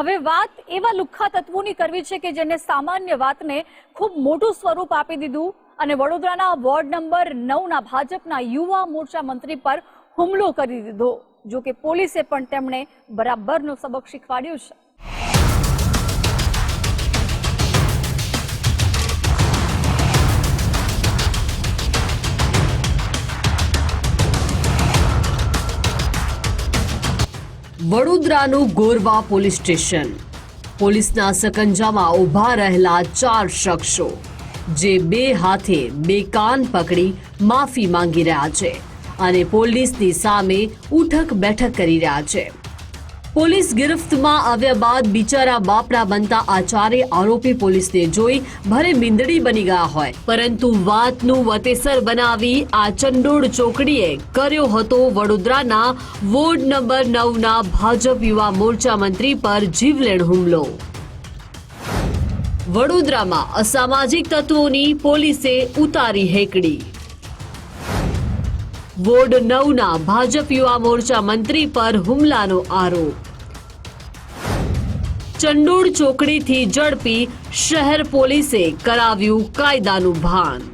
હવે વાત એવા લુખ્ખા તત્વોની કરવી છે કે જેને સામાન્ય વાતને ખૂબ મોટું સ્વરૂપ આપી દીધું અને વડોદરાના વોર્ડ નંબર નવના ભાજપના યુવા મોરચા મંત્રી પર હુમલો કરી દીધો. જો કે પોલીસે પણ તેમણે બરાબરનો સબક શીખવાડ્યો છે. વડોદરાનું ગોરવા પોલીસ સ્ટેશન. પોલીસના સકંજામાં ઊભા રહેલા ચાર શખ્સો, જે બે હાથે બે કાન પકડી માફી માંગી રહ્યા છે અને પોલીસની સામે ઉઠક બેઠક કરી રહ્યા છે. પોલીસ ગિરફ્તમાં આવ્યા બાદ બિચારા બાપડા બનતા આ ચારે આરોપી પોલીસને જોઈ ભરે મીંદડી બની ગયા હોય. પરંતુ વાતનું વતેસર બનાવી આ ચંડોળ ચોકડીએ કર્યો હતો વડોદરાના વોર્ડ નંબર નવના ભાજપ યુવા મોરચા મંત્રી પર જીવલેણ હુમલો. વડોદરામાં અસામાજિક તત્વોની પોલીસે ઉતારી હેકડી. વોર્ડ નવના ભાજપ યુવા મોરચા મંત્રી પર હુમલાનો આરોપ. ચંડોળ ચોકડીથી ઝડપી શહેર પોલીસે કરાવ્યું કાયદાનું ભાન.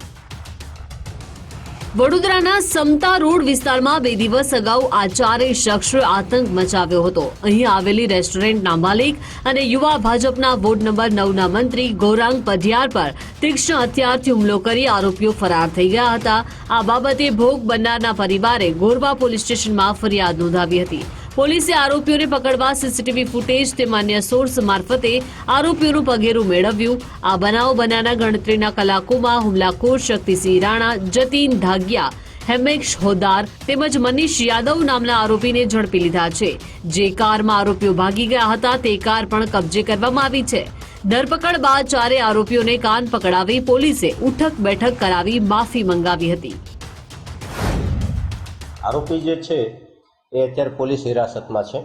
વડોદરાના સમતા રોડ વિસ્તારમાં બે દિવસ અગાઉ આ ચારેય શખ્સોએ આતંક મચાવ્યો હતો. અહીં આવેલી રેસ્ટોરન્ટના માલિક અને યુવા ભાજપના વોર્ડ નંબર નવના મંત્રી ગૌરાંગ પઢિયાર પર તીક્ષ્ણ હથિયારથી હુમલો કરી આરોપીઓ ફરાર થઈ ગયા હતા. આ બાબતે ભોગ બનનારના પરિવારે ગોરવા પોલીસ સ્ટેશનમાં ફરિયાદ નોંધાવી હતી. પોલીસે આરોપીઓને પકડવા સીસીટીવી ફૂટેજ તે માન્ય સોર્સ મારફતે આરોપીઓનું પગેરું મેળવ્યું. આ બનાવ બનાના ગણતરીના કલાકોમાં હુમલાખોર શક્તિસિંહ રાણા જતીન ધાગિયા, હેમેશ હોદાર તેમજ મનીષ યાદવ નામના આરોપીને ઝડપી લીધા છે. જે કારમાં આરોપીઓ ભાગી ગયા હતા તે કાર પણ કબજે કરવામાં આવી છે. ધરપકડ બાદ ચારે આરોપીઓને કાન પકડાવી પોલીસે ઉઠક બેઠક કરાવી માફી મંગાવી હતી. આરોપી જે છે એ અત્યારે પોલીસ હિરાસતમાં છે.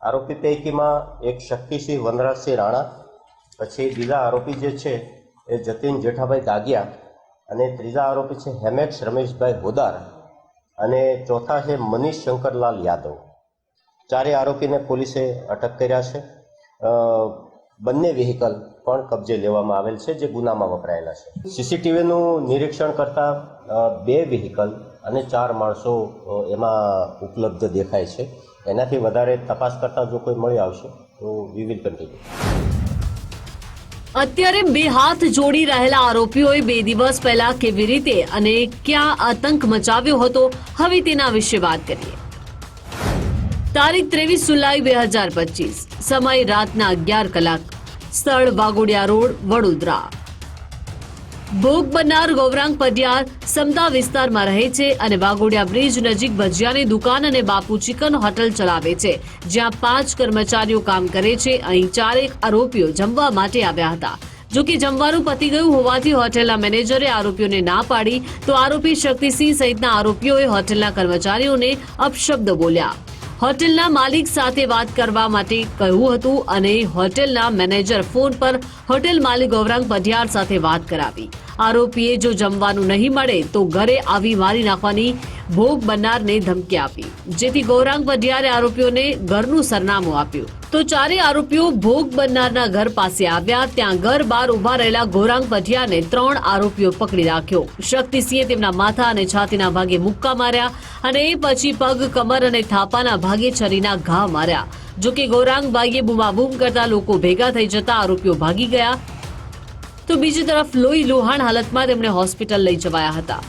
આરોપી પૈકીમાં એક શક્તિસિંહ વનરાજસિંહ રાણા, પછી બીજા આરોપી જે છે એ જતીન જેઠાભાઈ દાગિયા અને ત્રીજા આરોપી છે હેમેક્ષ રમેશભાઈ હોદાર અને ચોથા છે મનીષ શંકરલાલ યાદવ. ચારે આરોપીને પોલીસે અટક કર્યા છે. બંને વ્હીકલ પણ કબજે લેવામાં આવેલ છે જે ગુનામાં વપરાયેલા છે. સીસીટીવીનું નિરીક્ષણ કરતા બે વ્હીકલ અને ચાર માણસો એમાં ઉપલબ્ધ દેખાય છે. એનાથી વધારે તપાસ કરતા જો કોઈ મળી આવશે, તો વી વિલ કન્ટિન્યુ અત્યારે બે હાથ જોડી રહેલા આરોપીઓએ બે દિવસ પહેલા કેવી રીતે અને ક્યાં આતંક મચાવ્યો હતો, હવે તેના વિશે વાત કરીએ. તારીખ ત્રેવીસ જુલાઈ બે હજાર પચીસ, સમય રાતના અગિયાર કલાક, સ્થળ વાગોડિયા રોડ, વડોદરા. ભોગ બનનાર ગૌરાંગ પડિયાર સમતા વિસ્તારમાં રહે છે અને વાગોડિયા બ્રિજ નજીક ભજીયાની દુકાન અને બાપુ ચિકન હોટલ ચલાવે છે, જ્યાં પાંચ કર્મચારીઓ કામ કરે છે. અહીં ચારેક આરોપીઓ જમવા માટે આવ્યા હતા. જો કે જમવાનું પતી ગયું હોવાથી હોટેલના મેનેજરે આરોપીઓને ના પાડી, તો આરોપી શક્તિસિંહ સહિતના આરોપીઓએ હોટેલના કર્મચારીઓને અપશબ્દ બોલ્યા. હોટેલના માલિક સાથે વાત કરવા માટે કહ્યું હતું અને હોટેલના મેનેજર ફોન પર હોટેલ માલિક ગૌરાંગ પઢિયાર સાથે વાત કરાવી. આરોપીએ જો જમવાનું નહીં મળે તો ઘરે આવી મારી નાખવાની ભોગ બનનારને ધમકી આપી. જેથી ગૌરાંગ પઢિયારે આરોપીઓને ઘરનું સરનામું આપ્યું. તો ચારે આરોપીઓ ભોગ બનનારના ઘર પાસે આવ્યા. ત્યાં ઘર બહાર ઊભા રહેલા ગૌરાંગ પઢિયાને ત્રણ આરોપીઓ પકડી રાખ્યો. શક્તિસિંહે તેમના માથા અને છાતીના ભાગે મુક્કા માર્યા અને એ પછી પગ, કમર અને થાપાના ભાગે છરીના ઘા માર્યા. જોકે ગૌરાંગભાઈએ બૂમાબૂમ કરતા લોકો ભેગા થઈ જતા આરોપીઓ ભાગી ગયા. તો બીજી તરફ લોહી લોહાણ હાલતમાં તેમને હોસ્પિટલ લઈ જવાયા હતા.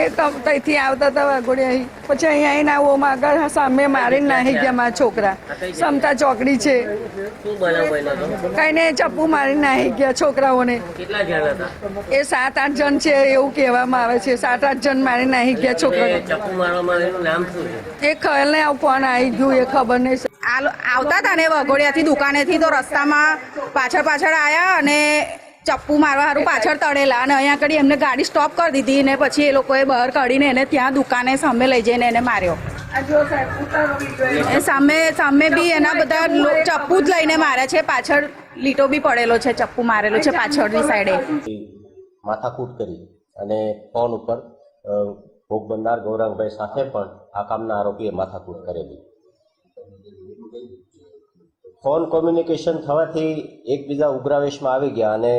એ તો ત્યાંથી આવતા હતા વાઘોડિયા પછી અહીંયા આવીને આવો આગળ સામે મારીને નાહી ગયા મારા છોકરા. સમતા ચોકડી છે. કઈ ને ચપ્પુ મારીને નાહી ગયા છોકરાઓને. કેટલા જણ હતા? એ સાત આઠ જણ છે એવું કહેવામાં આવે છે. સાત આઠ જણ મારી નાહી ગયા છોકરા ચપ્પુ મારવામાં એનું નામ શું છે? એ ખબર ને આવું કોણ આવી ગયું એ ખબર નહીં આવતા હતા ને વઘોડિયાથી દુકાનેથી તો રસ્તામાં પાછળ પાછળ આવ્યા અને ચપ્પુ મારવા સારું પાછળ તળેલા અને અહીંયા આગળ એમને ગાડી સ્ટોપ કરી દીધી ને પછી એ લોકોએ બહાર કાઢીને એને ત્યાં દુકાને સામે લઈ જઈને એને માર્યો. સામે સામે બી એના બધા ચપ્પુ જ લઈને મારે છે, પાછળ લીટો બી પડેલો છે, ચપ્પુ મારેલો છે પાછળની સાઈડે માથાકૂટ કરી અને ફોન ઉપર ભોગ બનનાર ગૌરાંગભાઈ સાથે પણ આ કામના આરોપીએ માથાકૂટ કરેલી. ફોન કોમ્યુનિકેશન થવાથી એકબીજા ઉગ્રાવેશમાં આવી ગયા અને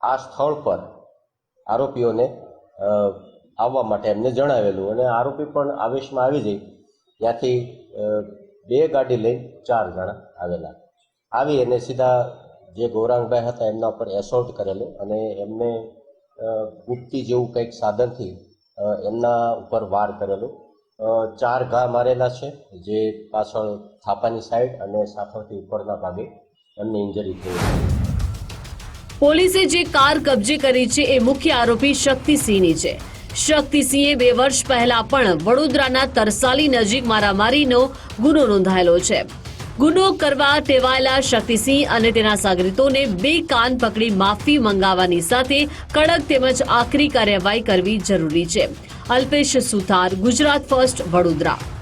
આ સ્થળ પર આરોપીઓને આવવા માટે એમને જણાવેલું અને આરોપી પણ આવેશમાં આવી જઈ. ત્યાંથી બે ગાડી લઈ ચાર જણા આવેલા. આવી અને સીધા જે ગૌરાંગભાઈ હતા એમના ઉપર એસોલ્ટ કરેલું અને એમને ગુપ્તી જેવું કંઈક સાધનથી એમના ઉપર વાર કરેલું. ચાર ઘા મારેલા છે, જે પાછળ થાપાની સાઈડ અને સાથળથી ઉપરના ભાગે એમને ઇન્જરી થઈ પોલીસે જે કાર કબજે કરી છે એ મુખ્ય આરોપી શક્તિસિંહની છે. શક્તિસિંહે બે વર્ષ પહેલા પણ વડોદરાના તરસાલી નજીક મારામારીનો ગુનો નોંધાયેલો છે. ગુનો કરવા ટેવાયેલા શક્તિસિંહ અને તેના સાગરીતોને બે કાન પકડી માફી મંગાવવાની સાથે કડક તેમજ આકરી કાર્યવાહી કરવી જરૂરી છે. અલ્પેશ સુથાર ગુજરાત ફર્સ્ટ વડોદરા.